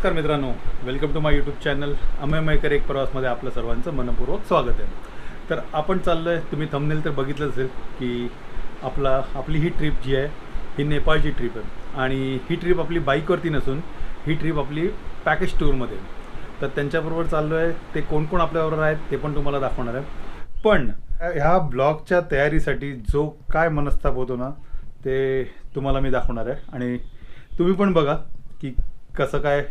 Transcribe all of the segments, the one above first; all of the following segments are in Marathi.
नमस्कार मित्रांनो. Welcome to my YouTube channel Amay Maykar एक प्रवासमध्ये आपलं सर्वांचं मनपूर्वक स्वागत आहे. तर आपण चाललो आहे तुम्ही थंबनेल तर बघितलं असेल की आपला आपली ही ट्रिप जी आहे ही नेपाळची ट्रिप आहे. आणि ही ट्रिप आपली बाईकवरती नसून ही ट्रिप आपली पॅकेज टूरमध्ये तर त्यांच्याबरोबर चाललो आहे ते कोण कोण आपल्याबरोबर आहेत ते पण तुम्हाला दाखवणार आहे. पण ह्या ब्लॉगच्या तयारीसाठी जो काय मनस्ताप होतो ना ते तुम्हाला मी दाखवणार आहे. आणि तुम्ही पण बघा की कसं काय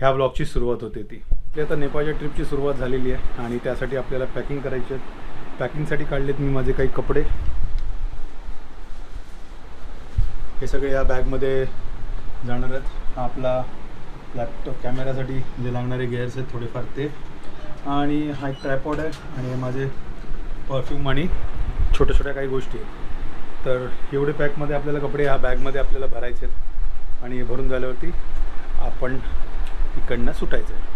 ह्या ब्लॉगची सुरुवात होते ती. ते आता नेपाळच्या ट्रिपची सुरुवात झालेली आहे आणि त्यासाठी आपल्याला पॅकिंग करायची आहे. पॅकिंगसाठी काढलेत मी माझे काही कपडे. हे सगळे या बॅगमध्ये जाणार आहेत. आपला लॅपटॉप कॅमेऱ्यासाठी जे लागणारे गेअर्स आहेत थोडेफार ते. आणि हा एक ट्रॅपॉड आहे आणि हे माझे परफ्यूम आणि छोट्या छोट्या काही गोष्टी आहेत. तर एवढे पॅकमध्ये आपल्याला कपडे ह्या बॅगमध्ये आपल्याला भरायचे आहेत. आणि हे भरून झाल्यावरती आपण इकडनं सुटायचं. आहे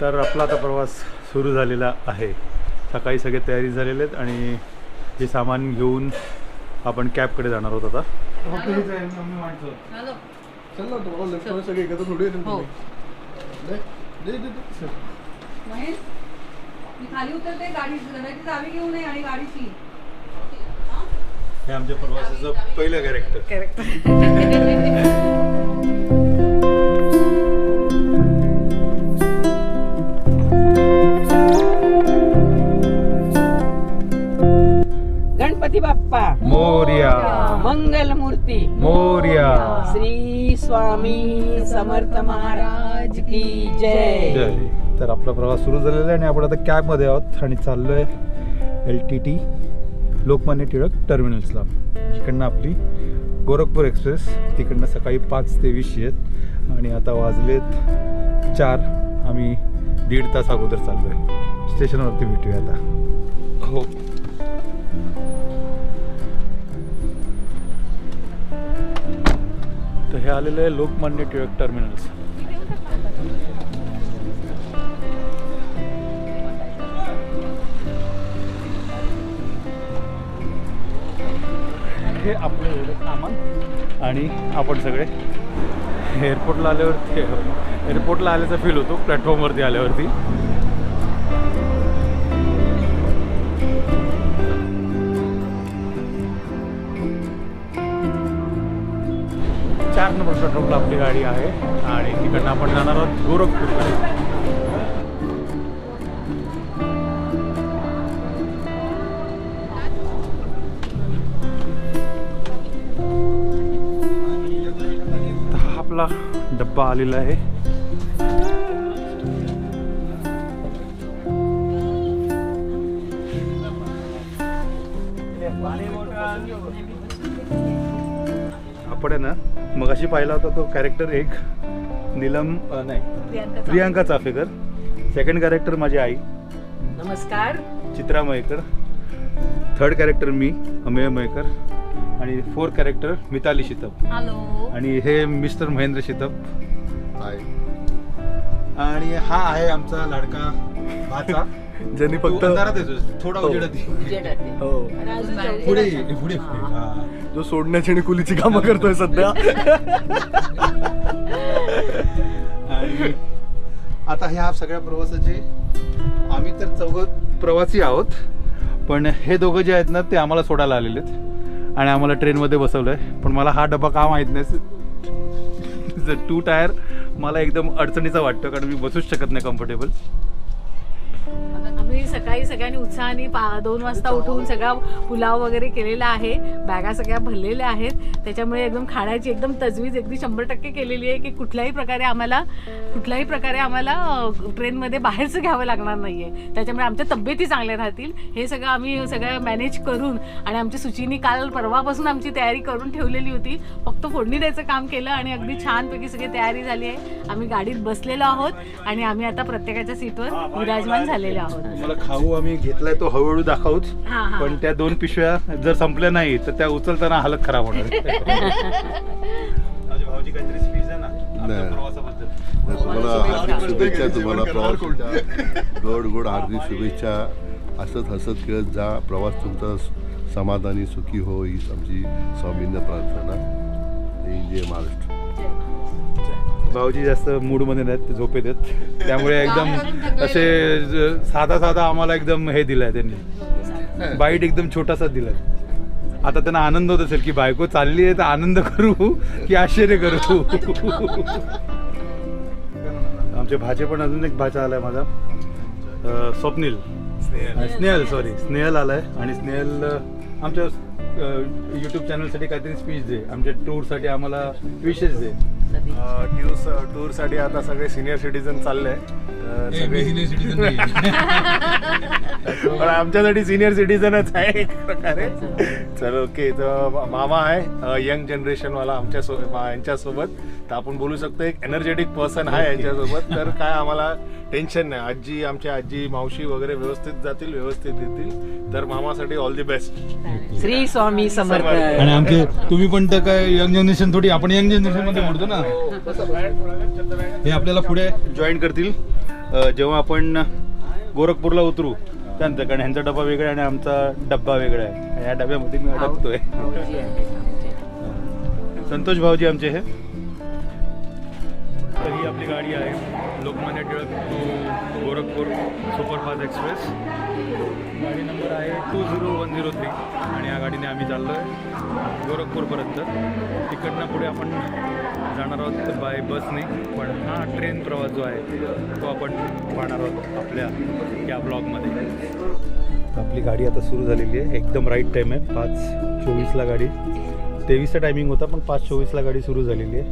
तर आपला आता प्रवास सुरू झालेला आहे. सकाळी सगळे तयारी झालेले आहेत आणि हे सामान घेऊन आपण कॅबकडे जाणार आहोत आता. हॅलो. चल ना तुम्हाला लेफ्ट सगळे एकत्र थोडी येतील हो. तुम्ही. दे, दे, दे, दे. महेश मी खाली उतरते गाडी घेऊन आणि गाडीची. हे आमच्या प्रवासाचं पहिलं कॅरेक्टर गणपती बाप्पा. मोर्या. मंगल मूर्ती मोर्या. श्री स्वामी समर्थ महाराज की जय. जय. तर आपला प्रवास सुरू झालेला आहे आणि आपण आता कॅबमध्ये आहोत आणि चाललो आहे L T T. Lokmanya Tilak टर्मिनल्सला. इकडनं आपली गोरखपूर एक्सप्रेस तिकडनं सकाळी पाच ते वीस आहेत आणि आता वाजलेत चार. आम्ही दीड तास अगोदर चाललो आहे स्टेशनवरती भेटूया आता. हो. तर हे आलेलं आहे लोकमान्य टिळक टर्मिनल्स. हे आपलं एवढं सामान. आणि आपण सगळे एअरपोर्टला आल्यावरती एअरपोर्टला आल्याचा फील होतो प्लॅटफॉर्मवरती आल्यावरती. चार नंबर पेट्रोल आपली गाडी आहे. आणि तिकडनं आपण जाणार आहोत गोरखपूरकडे आपला डब्बा आलेला आहे. आपण ना मगाशी पाहिला होता तो कॅरेक्टर एक नीलम नाही प्रियांका चाफेकर. सेकंड कॅरेक्टर माझी आई. नमस्कार. चित्रा मयेकर. थर्ड कॅरेक्टर मी अमेय मयेकर. आणि fourth character Mitali Shitap. Hello आणि हे मिस्टर महेंद्र शितप. हाय. आणि हा आहे आमचा लाडका भाचा. ज्यांनी फक्त अंधारात येतोस. थोडा हो. उजेडात ये. हो. पुढे ये, पुढे. पुढे. हा. जो सोडण्याची आणि कुलीची कामं करतोय सध्या. आणि आता ह्या सगळ्या प्रवासाचे आम्ही तर चौघ प्रवासी आहोत. पण हे दोघं जे आहेत ना ते आम्हाला सोडायला आलेले आहेत आणि आम्हाला ट्रेनमध्ये बसवलं आहे पण मला हा डबा का माहीत नाही. टू टायर मला एकदम अडचणीचा वाटतो कारण मी बसूच शकत नाही कम्फर्टेबल आम्ही सकाळी सगळ्यांनी उत्साहाने पा दोन वाजता उठून सगळा पुलाव वगैरे केलेला आहे. बॅगा सगळ्या भरलेल्या आहेत. त्याच्यामुळे एकदम खाण्याची एकदम तजवीज अगदी शंभर टक्के केलेली आहे की कुठल्याही प्रकारे आम्हाला कुठल्याही प्रकारे आम्हाला ट्रेनमध्ये बाहेरचं घ्यावं लागणार नाही आहे त्याच्यामुळे आमच्या तब्येती चांगल्या राहतील. हे सगळं आम्ही सगळं मॅनेज करून आणि आमच्या सुचीनी काल परवापासून आमची तयारी करून ठेवलेली होती. फक्त फोडणी द्यायचं काम केलं आणि अगदी छानपैकी सगळी तयारी झाली आहे. आम्ही गाडीत बसलेलो आहोत आणि आम्ही आता प्रत्येकाच्या सीटवर विराजमान झालेले आहोत. मला खाऊ आम्ही घेतलाय तो हळूहळू दाखवूच. हा हा. पण त्या दोन पिशव्या जर संपल्या नाही तर त्या उचलताना हालत खराब होणार. माझ्या भाऊजी काहीतरी स्पीच आहे ना. आपल्या नाही. प्रवासाबद्दल. तर तुम्हाला हार्दिक शुभेच्छा. तुम्हाला प्रवासाच्या गोड गोड हार्दिक शुभेच्छा. हसत हसत खेळत जा. प्रवास तुमचा समाधानी सुखी हो. हीच आमची स्वामींना प्रार्थना. जय महाराष्ट्र. भाऊजी जास्त मूडमध्ये नाहीत ते झोपेत आहेत. त्यामुळे एकदम असे साधा साधा आम्हाला एकदम हे दिलाय त्यांनी. बाईट एकदम छोटासा दिलाय. आता त्यांना आनंद होत असेल की बायको चालली आहे तर आनंद करू की आश्चर्य करू? आमचे भाचे पण अजून एक भाचा आलाय माझा. स्वप्नील. स्नेहल. सॉरी स्नेहल आलाय आणि स्नेहल आमच्या युट्यूब चॅनलसाठी काहीतरी स्पीच दे. आमच्या टूरसाठी आम्हाला विशेष दे. टूर्स टूरसाठी आता सगळे सिनियर सिटीजन चालले. पण आमच्यासाठी सिनियर सिटीजनच आहे एक प्रकारे. चल ओके तर मामा आहे यंग जनरेशन वाला आमच्या सो यांच्यासोबत. तर आपण बोलू शकतो एक एनर्जेटिक पर्सन आहे यांच्यासोबत. तर काय आम्हाला टेन्शन नाही. आजी आमच्या आजी मावशी वगैरे व्यवस्थित जातील व्यवस्थित येतील तर मामासाठी all the best Shri Swami Samarth. आणि आमचे तुम्ही पण तर काय यंग जनरेशन थोडी आपण यंग जनरेशनमध्ये मोडतो ना. हे आपल्याला पुढे जॉईन करतील. जेव्हा आपण गोरखपूरला उतरू त्यानंतर कारण ह्यांचा डबा वेगळा आहे आणि आमचा डब्बा वेगळा आहे. आणि या डब्यामध्ये मी अडकतोय. संतोष भाऊजी आमचे हे. तर ही आपली गाडी आहे Lokmanya Tilak to Gorakhpur superfast express. गाडी नंबर आहे two zero one zero three आणि या गाडीने आम्ही चाललो आहे गोरखपूरपर्यंत. तिकडनं पुढे आपण जाणार आहोत बाय बसने पण हा ट्रेन प्रवास जो आहे तो आपण पाहणार आहोत आपल्या या ब्लॉगमध्ये. आपली गाडी आता सुरू झालेली आहे. एकदम राईट टाईम आहे. पाच चोवीसला गाडी. तेवीसचा टायमिंग होता पण पाच चोवीसला गाडी सुरू झालेली आहे.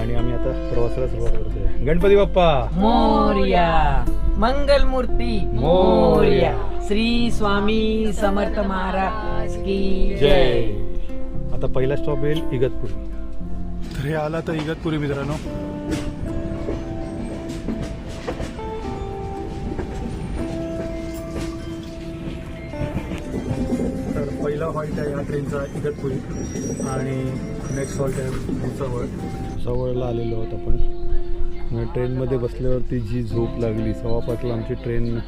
आणि आम्ही आता प्रवासाला सुरुवात करतोय. गणपती बाप्पा! मोर्या। मंगल मूर्ती मोर्या। श्री स्वामी समर्थ महाराज की जय। जय। आता पहिला स्टॉप येईल इगतपुरी. तर आला तर इगतपुरी मित्रांनो. तर पहिला हॉल्ट आहे या ट्रेनचा इगतपुरी आणि नेक्स्ट हॉल्ट आहे भुसावळ सवळला आलेलो आहोत आपण. ट्रेनमध्ये बसल्यावरती जी झोप लागली सव्वा पाचला आमची ट्रेन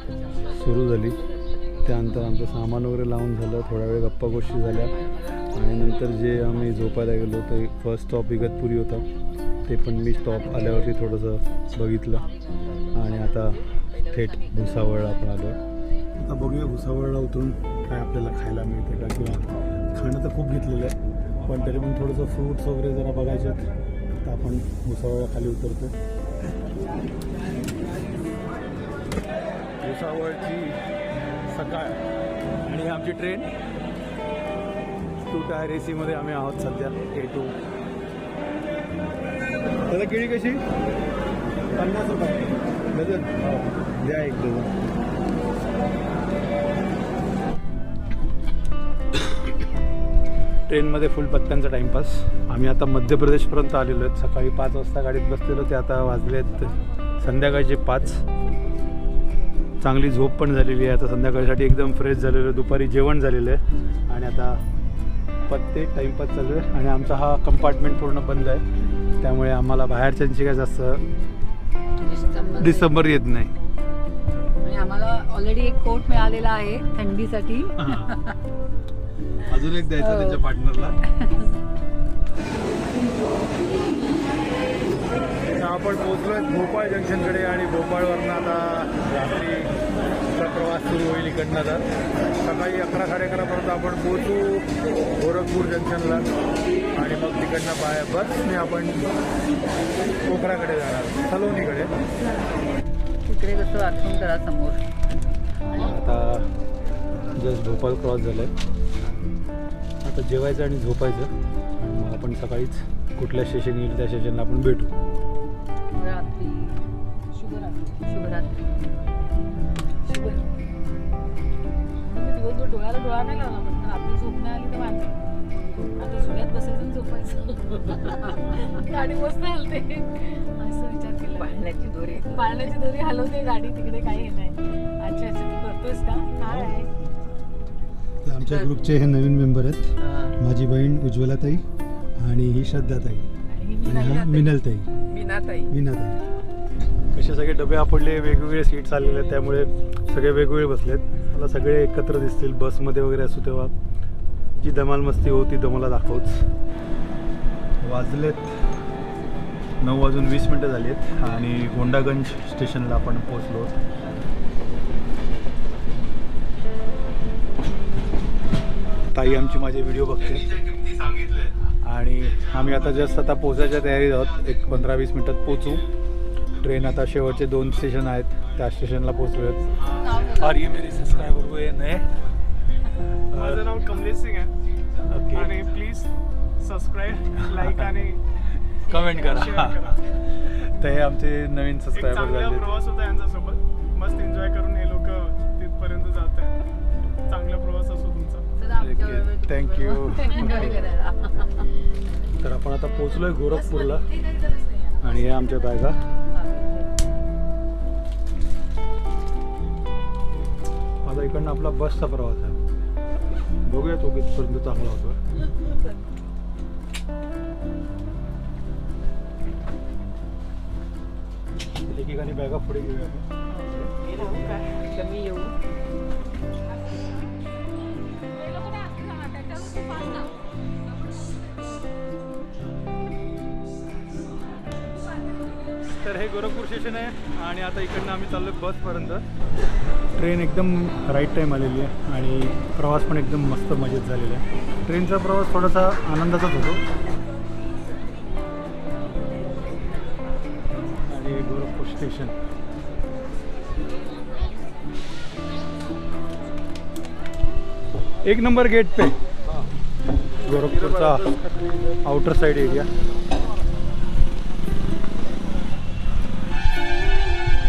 सुरू झाली. त्यानंतर आमचं सामान वगैरे लावून झालं थोडा वेळ गप्पा गोष्टी झाल्या. आणि नंतर जे आम्ही झोपायला गेलो ते फर्स्ट स्टॉप इगतपुरी होता. ते पण मी स्टॉप आल्यावरती थोडंसं बघितलं. आणि आता थेट भुसावळ आपण आलो. आता बघूया भुसावळला उतरून काय आपल्याला खायला मिळते का किंवा खाणं तर खूप घेतलेलं आहे पण तरी पण थोडंसं फ्रूट्स वगैरे जरा बघायचे तर आपण भुसावळला खाली उतरतो भुसावळची सकाळ आणि आमची ट्रेन टू टायर ए सीमध्ये आम्ही आहोत सध्या ए टू त्याला केळी कशी? पन्नास रुपये. डझन? द्या एक डझन. ट्रेनमध्ये फुल पत्त्यांचा टाईमपास आम्ही आता मध्य प्रदेशपर्यंत आलेलो आहेत. सकाळी पाच वाजता गाडीत बसलेलो ते आता वाजले आहेत. संध्याकाळचे पाच. चांगली झोप पण झालेली आहे. आता संध्याकाळसाठी एकदम फ्रेश झालेलं दुपारी जेवण झालेलं आहे. आणि आता पत्ते टाईमपास चालू आहे आणि आमचा हा कंपार्टमेंट पूर्ण बंद आहे. त्यामुळे आम्हाला बाहेरच्यांची काय जास्त डिसेंबर. येत नाही. आणि आम्हाला ऑलरेडी एक कोट मिळालेला आहे थंडीसाठी. अजून एक द्यायचा त्यांच्या पार्टनरला आपण पोहोचलोय भोपाळ जंक्शनकडे आणि भोपाळवरनं आता रात्रीचा प्रवास सुरू होईल इकडनं तर. सकाळी अकरा साडे अकरापर्यंत आपण पोहोचू गोरखपूर जंक्शनला. आणि मग तिकडनं बाय बसने आपण कोकराकडे जाणार. सलोनीकडे तिकडे. कसं वाचून करा समोर. आता जस्ट भोपाळ क्रॉस झालं आहे आता जेवायचं आणि झोपायचं. आणि मग आपण सकाळीच कुठल्या स्टेशन येईल त्या स्टेशनला आपण भेटू. रात्री. शुभरात्री. शुभरात्री. दिवसभर डोळ्याला डोळा नाही लावला रात्री झोप नाही आली तर आता झोळ्यात बसायचं झोपायचं. गाडी मस्त हलते. असं विचार केला. पाळण्याची दोरी पाळण्याची दोरी हलवते. गाडी तिकडे काही हे नाही. अच्छा अच्छा तू करतोयस का? काय आहे? आमच्या ग्रुपचे हे नवीन मेंबर आहेत. हा. माझी बहीण उज्ज्वलाताई आणि ही श्रद्धाताई. आणि ही आणि हा मिनलताई. मीनाताई. मीनाताई. कसे सगळे डबे आपडले वेगवेगळे सीट्स आलेले आहेत. त्यामुळे सगळे वेगवेगळे बसलेत. मला सगळे एकत्र दिसतील बसमध्ये वगैरे असू तेव्हा. जी धमाल मस्ती होती तुम्हाला दाखवच. वाजलेत नऊ वाजून वीस मिनटं झाली आहेत आणि गोंडागंज स्टेशनला आपण पोचलो ताई आमची माझे व्हिडिओ बघते. आणि आम्ही आता जस्ट आता पोचायच्या तयारीत आहोत. एक पंधरा वीस मिनटात पोचू ट्रेन आता शेवटचे दोन स्टेशन आहेत. त्या स्टेशनला पोचलो आहेत और ये मेरे सब्सक्राइबर ये नए। माझं नाव कमलेश सिंग आहे. ओके आणि प्लीज सबस्क्राईब लाईक आणि कमेंट करा. तर हे आमचे नवीन एक सबस्क्रायबर चांगला झाले प्रवास होता यांच्यासोबत. मस्त एन्जॉय करून हे लोक तिथपर्यंत जात आहेत. चांगला प्रवास असो तुमचा. you. तर आपण आता पोचलोय गोरखपूरला. आणि हे आमच्या बॅगा. आता इकडनं आपला बसचा प्रवास आहे. बघूया तो कितपर्यंत चांगला होतो एकेकाने बॅगा पुढे घेऊया तर हे गोरखपूर स्टेशन आहे आणि आता इकडनं आम्ही चाललो बसपर्यंत ट्रेन एकदम राईट टाईम आलेली आहे आणि प्रवास पण एकदम मस्त मजेत झालेला आहे. ट्रेनचा प्रवास थोडासा आनंदाचाच होतो. आणि गोरखपूर स्टेशन एक नंबर गेट पे. गोरखपूरचा आउटर साइड एरिया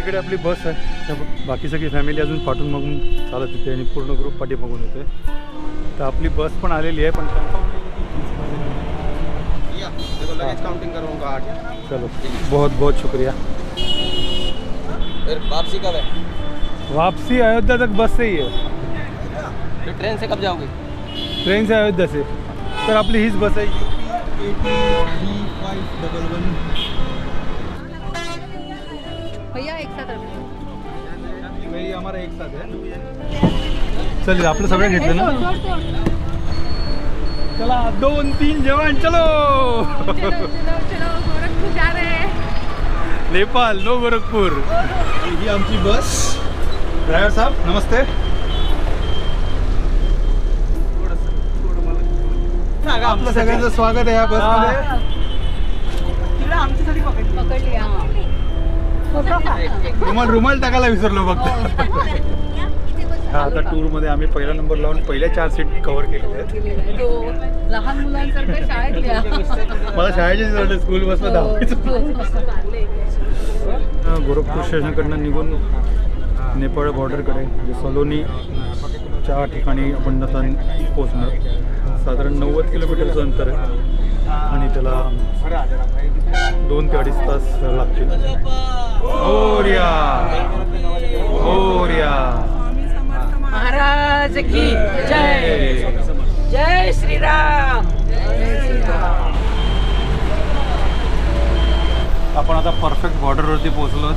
इकडे आपली बस आहे. त्या बाकी सगळी फॅमिली अजून पाठून मागून चालत येते आणि पूर्ण ग्रुप पाठी मागून येते तर आपली बस पण आलेली आहे चलो. बहुत बहुत शुक्रिया. फिर वापसी कब है वापसी अयोध्या तक बस से ही है. फिर ट्रेन से कब जाओगे ट्रेन से अयोध्या से. तर आपली हीच बस आहे. भैया एक साथ भाई हमारा एक साथ है। चल आपलं सगळं घेतलं ना? चला दोन तीन जवान चलो! नेपाल नो गोरखपूर। ही आमची बस। ड्रायव्हर साहेब नमस्ते। आपलं सगळ्यांचं स्वागत आहे या बसमध्ये. पकडली रुमाल रुमाल टाकायला विसरलो फक्त. हा आता टूरमध्ये आम्ही पहिला नंबर लावून पहिल्या चार सीट कव्हर केलेल्या आहेत. तो लहान मुलांसारखं शाळेतल्या. मला शाळेची स्कूल बसला दहावीचं गोरखपूर स्टेशनकडनं निघून नेपाळ बॉर्डरकडे म्हणजे सलोनीच्या ठिकाणी आपण आता पोचणार साधारण नव्वद किलोमीटरचं अंतर आहे. आणि त्याला दोन ते अडीच तास लागतील. ओरिया! ओरिया! महाराज की जय। जय श्रीराम। आपण आता परफेक्ट बॉर्डरवरती पोहोचलो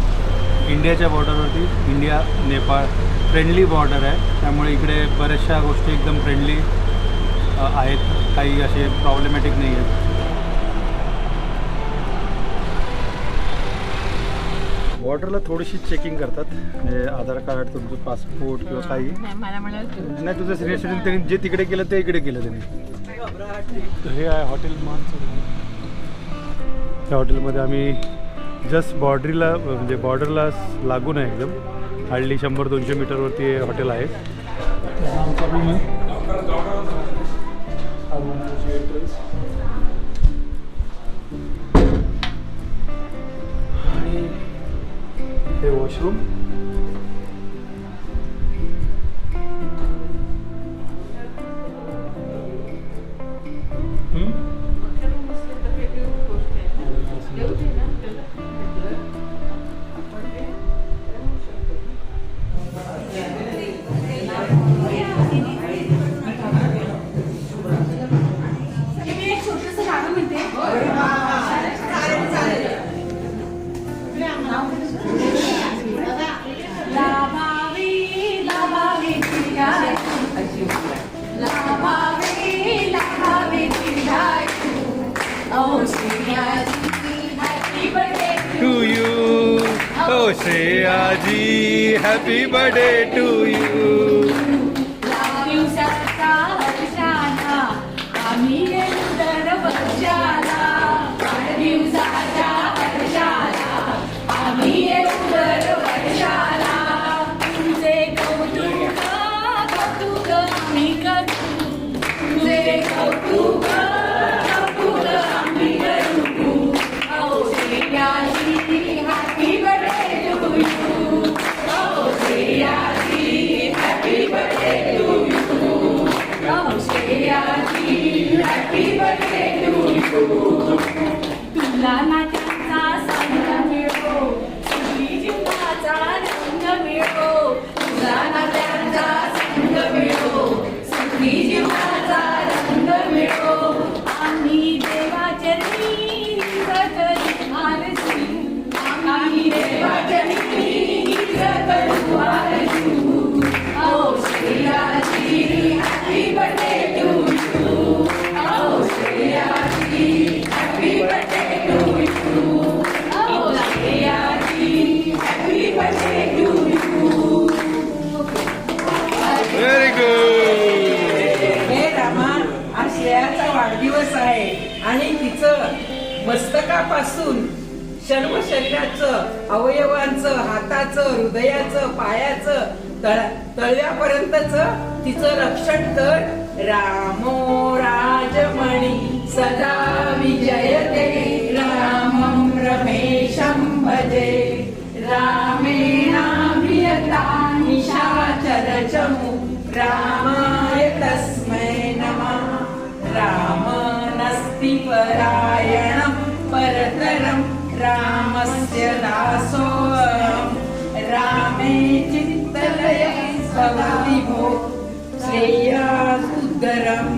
इंडियाच्या बॉर्डरवरती. इंडिया नेपाळ. फ्रेंडली बॉर्डर आहे. त्यामुळे इकडे बऱ्याचशा गोष्टी एकदम फ्रेंडली आहेत. काही असे प्रॉब्लेमॅटिक नाही आहेत. बॉर्डरला थोडीशी चेकिंग करतात. म्हणजे आधार कार्ड तुमचं पासपोर्ट किंवा काही. मला म्हणाल नाही तुझं सिनियर सिटीजन त्यांनी जे तिकडे केलं ते इकडे केलं त्यांनी. तर हे आहे हॉटेल मानसर त्या हॉटेलमध्ये आम्ही जस्ट बॉर्डरीला म्हणजे बॉर्डरला लागून आहे एकदम. हार्डली शंभर दोनशे मीटरवरती हे हॉटेल आहे. आणि हे वॉशरूम Nana मस्तकापासून सर्व शरीराचं अवयवांचं हाताचं हृदयाचं पायाचं तळ तळव्यापर्यंतच तिचं रक्षण कर. रामो राजमणी सदा विजयते रामं रमेशं भजे. रामेणाभियता निशाचरचमु रामाय तस्मै नमः. रामनस्ति परायणं परतरं रामस्य दासोऽहं। रामे चित्तलय भवति भो। श्रेयासुदरम्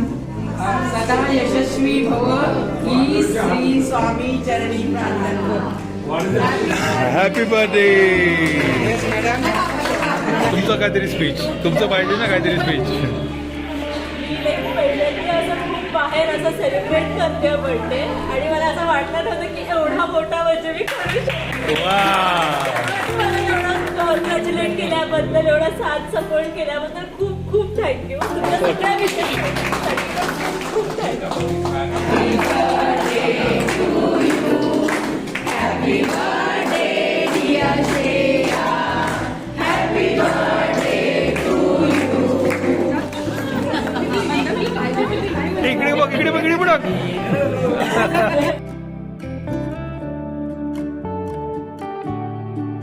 सदा यशस्वी भव ही श्री स्वामी चरणी प्रार्थना हॅपी बर्थडे तुमचं काहीतरी स्पीच तुमचं पाहिजे ना काहीतरी स्पीच बाहेर असं सेलिब्रेट करते बर्थडे आणि कॉन्ग्रॅच्युलेट केल्याबद्दल एवढा साथ सपोर्ट केल्याबद्दल खूप खूप थँक्यू तुमच्या सगळ्या थँक्यू इकडे बघ इकडे बघ इकडे बघ.